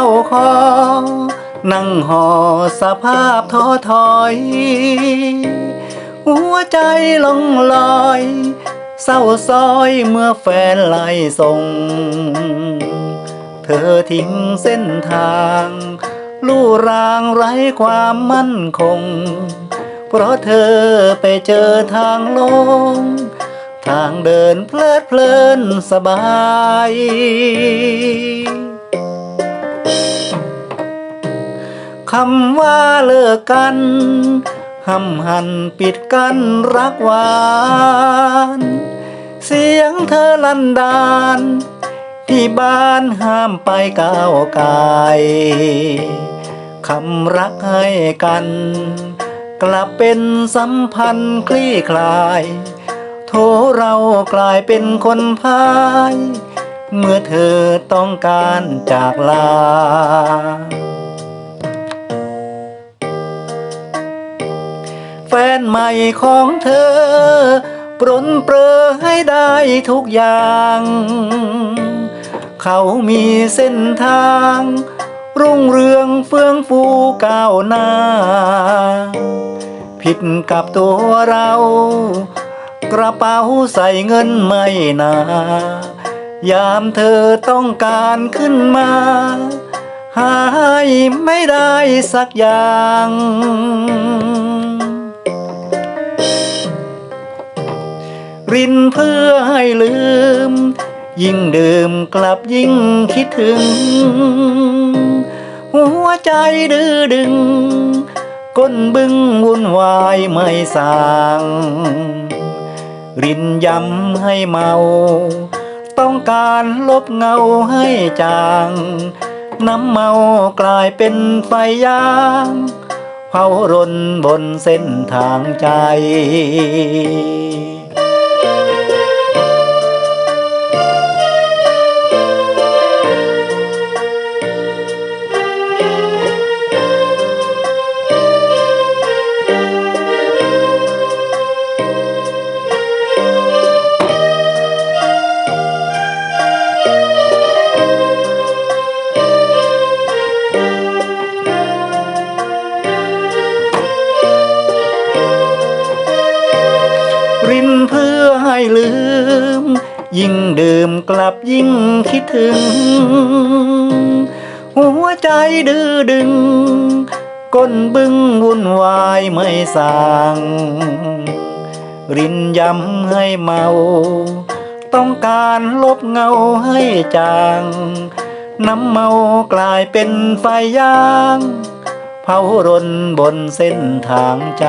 เข้าคอ นั่งห่อสภาพท้อถอย หัวใจลงลอย เศร้าซอยเมื่อแฟนไล่ส่ง เธอทิ้งเส้นทาง ลู่รางไร้ความมั่นคง เพราะเธอไปเจอทางลงทางเดินเพลิดเพลินสบาย คำว่าเลิกกันห้ำหันปิดกันรักหวาน เสียงเธอลันดานที่บ้านห้ามไปก้าวไกายคำรักให้กัน กลับเป็นสัมพันธ์คลี่คลาย โทเรากลายเป็นคนพาย เมื่อเธอต้องการจากลา แฟนใหม่ของเธอ ปรนเปรอให้ได้ทุกอย่าง เขามีเส้นทาง รุ่งเรืองเฟื่องฟูก้าวหน้า ผิดกับตัวเรา กระเป๋าใส่เงินไม่นายามเธอต้องการขึ้นมาหายไม่ได้สักอย่าง รินเพื่อให้ลืม ยิ่งดื่มกลับยิ่งคิดถึง หัวใจดื้อดึง ก้นบึ้งวุ่นวายไม่สางรินย้ำให้เมา ต้องการลบเงาให้จาง น้ำเมากลายเป็นไฟยางเผารนบนเส้นทางใจ ลืม ยิ่งดื่มกลับยิ่งคิดถึง หัวใจดื้อดึง ก้นบึ้งวุ่นวายไม่สางรินยำให้เมา ต้องการลบเงาให้จาง น้ำเมากลายเป็นไฟย่างเผารนบนเส้นทางใจ